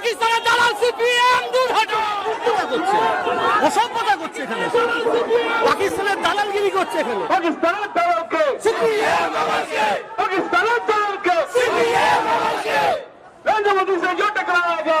পাকিস্তানের দালাল সিপিএম দূর হটো করছে অসভ্যতা করছে এখানে পাকিস্তানের দালালগিরি করছে এখানে পাকিস্তানের দলকে সিপিএম पाकिस्तानी दल के नरेंद्र मोदी से जो टकराएगा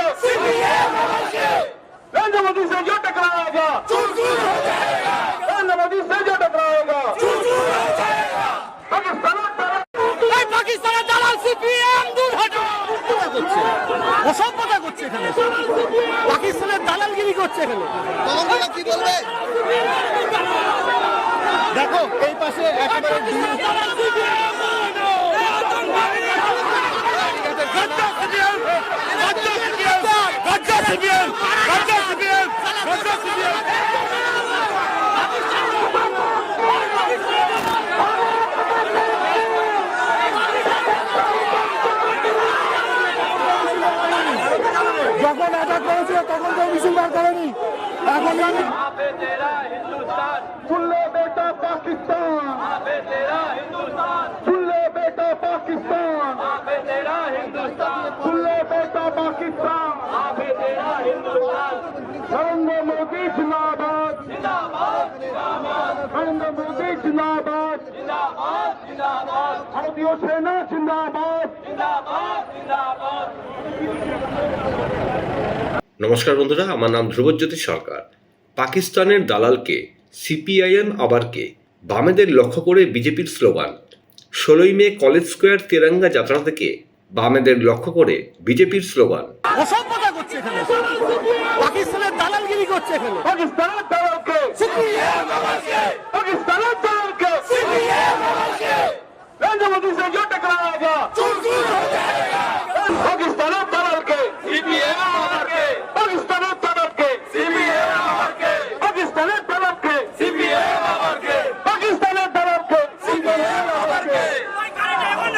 मोदी से जो टकराएगा नरेंद्र मोदी से जो टकराएगा पाकिस्तानी दल এই পাকিস্তানের দালাল সিপিএম দূর হটো করছে অসভ্যতা করছে এখানে পাকিস্তানের দালালগিরি করছে এখানে তদন্তটা কি বলবে দেখো এই পাশে একেবারে যখন অ্যাটাক করেছিল তখন কেউ মিছিল বার করেনি। এখন ফুললে বেটা পাকিস্তান। ফুললে জিন্দাবাদ। জিন্দাবাদ। ভারতীয় সেনা জিন্দাবাদ। নমস্কার বন্ধুরা আমার নাম ধ্রুবজ্যোতি সরকার। পাকিস্তানের দালালকে সিপিআইএম আবার কে বামেদের লক্ষ্য করে বিজেপির স্লোগান ষোলোই মে কলেজ স্কোয়ার তেরাঙ্গা যাত্রা থেকে বামেদের লক্ষ্য করে বিজেপির স্লোগান। পাকিস্তানের দালালগিরি করছে এখানে। পাকিস্তানের দালালকে। সিপিআইএম मोदी से जो टकराएगा पाकिस्तानी दल के पाकिस्तानी दल के पाकिस्तानी दल के पाकिस्तानी दल के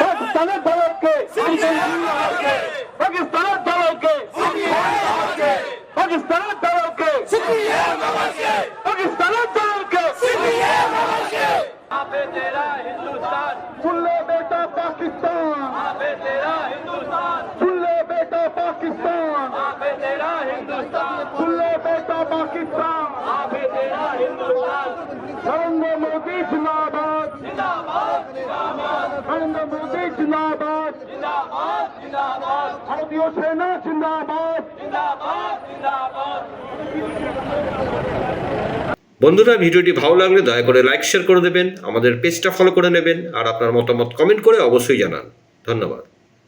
पाकिस्तानी दल के पाकिस्तानी दल के पाकिस्तानी पाकिस्तान सुन ले बेटा पाकिस्तान नरेंद्र मोदी जिंदाबाद नरेंद्र मोदी जिंदाबाद भारतीय सेना जिंदाबाद বন্ধুরা ভিডিওটি ভালো লাগলে দয়া করে লাইক শেয়ার করে দেবেন আমাদের পেজটা ফলো করে নেবেন আর আপনার মতামত কমেন্ট করে অবশ্যই জানান ধন্যবাদ